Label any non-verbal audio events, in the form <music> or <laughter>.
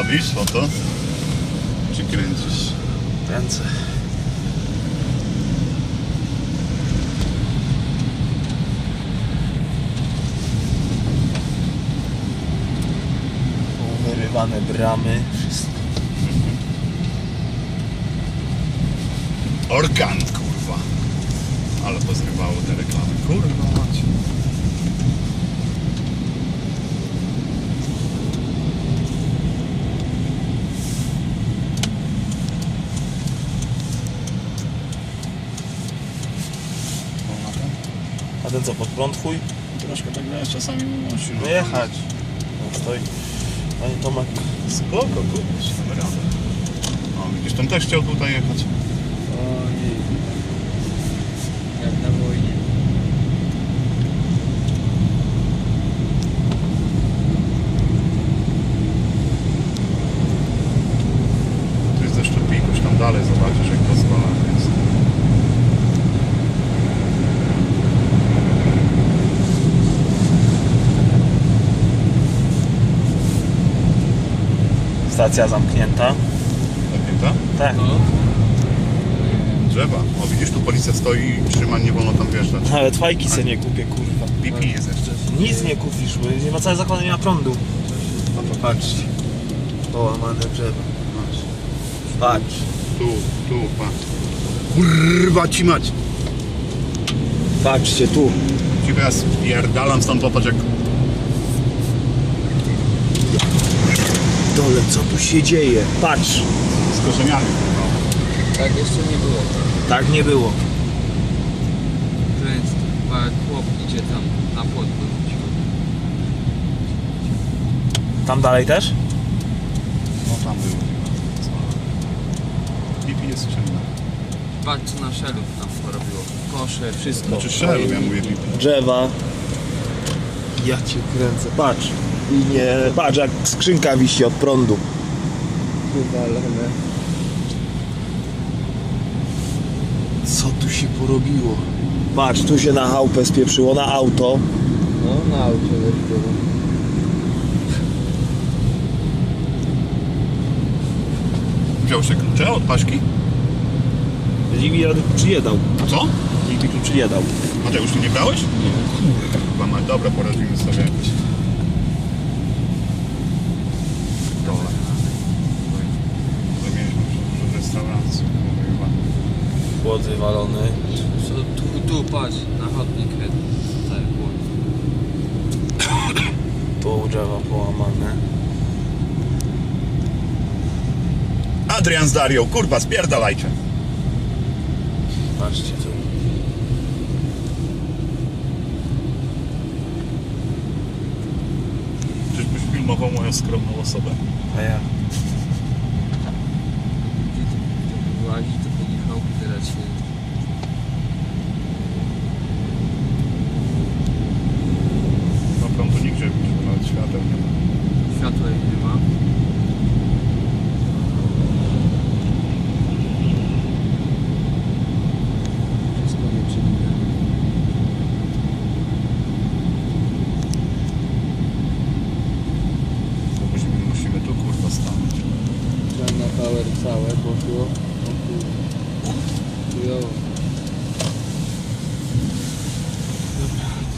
Robisz foto? Czy kręcisz? Ręce. Wyrywane bramy, wszystko. Orkan, kurwa. Ale pozrywało te reklamy. Kurwa macie. O, na ten? A ten co, pod prąd chuj? Troszkę tak wiesz, czasami musi. No jechać. No stoi. Panie Tomek. Spoko, damy radę. O, widzisz, ten też chciał tutaj jechać. Ojej. Jak na wojnie. Tu jest jeszcze pikuś, tam dalej zobaczysz jak to zwalane jest. Stacja zamknięta. Zamknięta? Tak. No. Drzewa. O, widzisz, tu policja stoi i trzyma, nie wolno tam wjeżdżać. <laughs> Nawet fajki se nie kupię, kurwa. BP jest jeszcze. Nic nie kupisz, bo nie ma całe zakłady, nie ma prądu. No to Patrzcie. Połamane drzewa. Masz. Patrz. Tu, tu, patrz. Kurwa ci mać! Patrzcie tu. Ci ja spierdalam stąd, popatrz jak... Dole, co tu się dzieje? Patrz. z korzeniami. Tak jeszcze nie było. Tak nie było. Często. Chyba jak chłop idzie tam na płot. Tam dalej też? no tam było. BP jest ciemna. Patrz co na szelów tam porobiło. Kosze, wszystko. Znaczy szelu, ja mówię BP. Drzewa. Ja cię kręcę. Patrz. I nie. Patrz, jak skrzynka wisi od prądu. Wywalone. Co tu się porobiło? Patrz, tu się na chałupę spieprzyło, na auto. No na też było. Wziął się klucze od paśki? Rady kluczy nie dał. Co? Liwi kluczy nie dał. Mateusz, ty nie brałeś? Nie. Kurwa, ma- dobra, poradzimy sobie jakoś. Płody walony. Co, tu, tu patrz, na chodnik cały płot. Tu <coughs> drzewa połamane. Adrian z Darią, kurwa, spierdalajcie. Patrzcie tu. Czyżbyś filmował moją skromną osobę? A ja. widać. No prądu nigdzie, nawet świateł nie ma. Światła nie ma. Wszystko musimy, musimy tu kurwa stanąć. Trzeba na power całe poszło. O. 不要